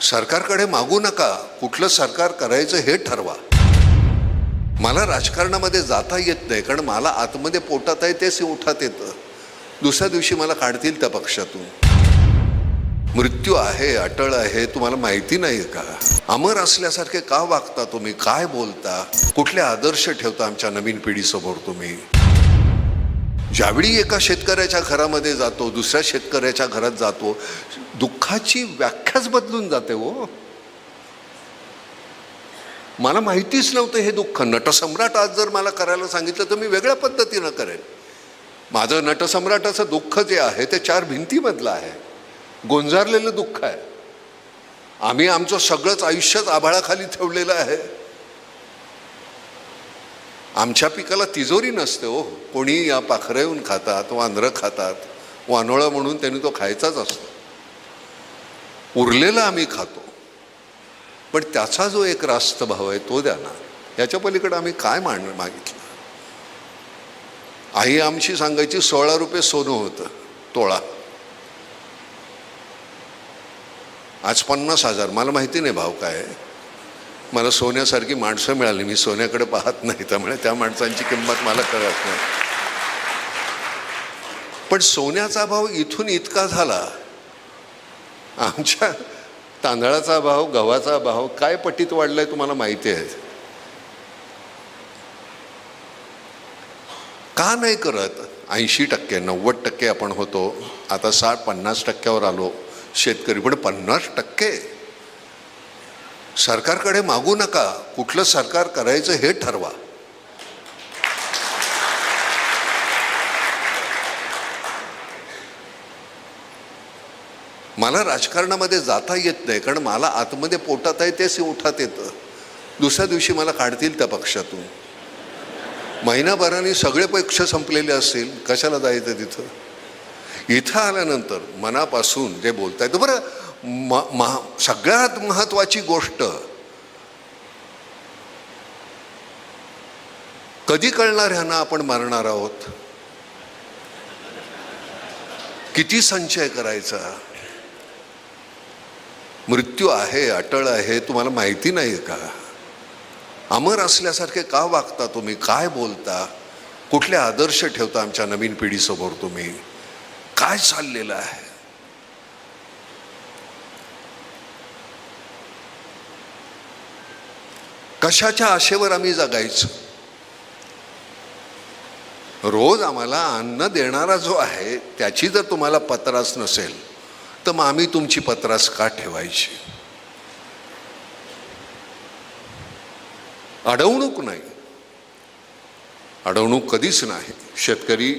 सरकारकडे मागू नका. कुठलं सरकार करायचं हे ठरवा. मला राजकारणामध्ये जाता येत नाही कारण मला आतमध्ये पोटात आहे तेच ओठात येतं. दुसऱ्या दिवशी मला काढतील त्या पक्षातून. मृत्यू आहे अटळ आहे तुम्हाला माहिती नाही का? अमर असल्यासारखे का वागता तुम्ही? काय बोलता? कुठले आदर्श ठेवता आमच्या नवीन पिढीसमोर तुम्ही? ज्यावेळी एका शेतकऱ्याच्या घरामध्ये जातो दुसऱ्या शेतकऱ्याच्या घरात जातो दुःखाची व्याख्याच बदलून जाते हो. मला माहितीच नव्हतं हे दुःख. नटसम्राट आज जर मला करायला सांगितलं तर मी वेगळ्या पद्धतीनं करेन. माझं नटसम्राटाचं दुःख जे आहे ते चार भिंतीमधलं आहे. गोंजारलेलं दुःख आहे. आम्ही आमचं सगळंच आयुष्यच आभाळाखाली ठेवलेलं आहे. आमच्या पिकाला तिजोरी नसते हो. कोणी या पाखरं येऊन खातात वांद्रं खातात वानोळं म्हणून त्यांनी तो खायचाच असतो. उरलेला आम्ही खातो. पण त्याचा जो एक रास्त भाव आहे तो द्या ना. याच्या पलीकडे आम्ही काय मांड मागितलं? आई आमची सांगायची सोळा रुपये सोनं होतं तोळा. आज पन्नास हजार. मला माहिती नाही भाव काय आहे. मला सोन्यासारखी माणसं मिळाली. मी सोन्याकडे पाहत नाही. त्यामुळे त्या माणसांची किंमत मला कळत नाही. पण सोन्याचा भाव इथून इतका झाला. आमच्या तांदळाचा भाव गव्हाचा भाव काय पटीत वाढलाय तुम्हाला माहिती आहे? का नाही करत? ऐंशी टक्के नव्वद टक्के आपण होतो. आता साठ पन्नास टक्क्यावर आलो. शेतकरी पण पन्नास टक्के. सरकारकडे मागू नका. कुठलं सरकार करायचं हे ठरवा. मला राजकारणामध्ये जाता येत नाही कारण मला आतमध्ये पोटात आहे तेच उठात येतं. दुसऱ्या दिवशी मला काढतील त्या पक्षातून. महिनाभराने सगळे पक्ष संपलेले असतील कशाला जायचं तिथं? इथं आल्यानंतर मनापासून जे बोलता येतं बरं म महा सगळ्यात महत्त्वाची गोष्ट कधी कळणार ह्यांना आपण मारणार आहोत? किती संचय करायचा? मृत्यू आहे अटळ आहे तुम्हाला माहिती नाही का? अमर असल्यासारखे का वागता तुम्ही? काय बोलता? कुठले आदर्श ठेवता आमच्या नवीन पिढीसमोर तुम्ही? काय चाललेलं आहे? कशाच्या आशेवर आम्ही जगायचं? रोज आम्हाला अन्न देणारा जो आहे त्याची जर तुम्हाला पत्रास नसेल तर मग आम्ही तुमची पत्रास का ठेवायची? अडवणूक नाही. अडवणूक कधीच नाही. शेतकरी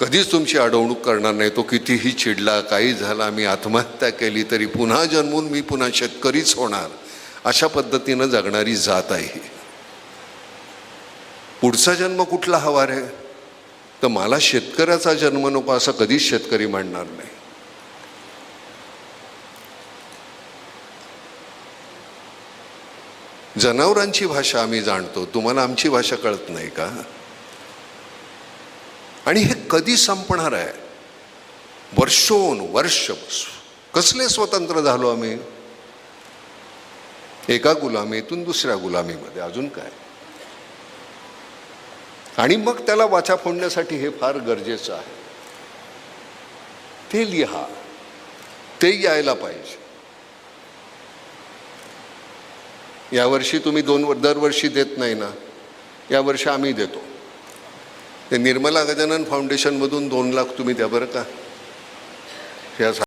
कधीच तुमची अडवणूक करणार नाही. तो कितीही चिडला काही झाला मी आत्महत्या केली तरी पुन्हा जन्मून मी पुन्हा शेतकरीच होणार. अशा पद्धतीनं जगणारी जात आहे पुढचा जन्म कुठला हवा रे? तर मला शेतकऱ्याचा जन्म नको असं कधीच शेतकरी म्हणणार नाही. जनावरांची भाषा आम्ही जाणतो. तुम्हाला आमची भाषा कळत नाही का? आणि हे कधी संपणार आहे? वर्षोन वर्ष कसले स्वतंत्र झालो आम्ही? एका गुलामीतून दुसऱ्या गुलामीमध्ये. अजून काय? आणि मग त्याला वाचा फोडण्यासाठी हे फार गरजेचं आहे. ते लिहा. ते यायला पाहिजे. यावर्षी तुम्ही दोन दरवर्षी देत नाही ना? यावर्षी आम्ही देतो. ते निर्मला गजानन फाउंडेशनमधून दोन लाख तुम्ही द्या बरं का?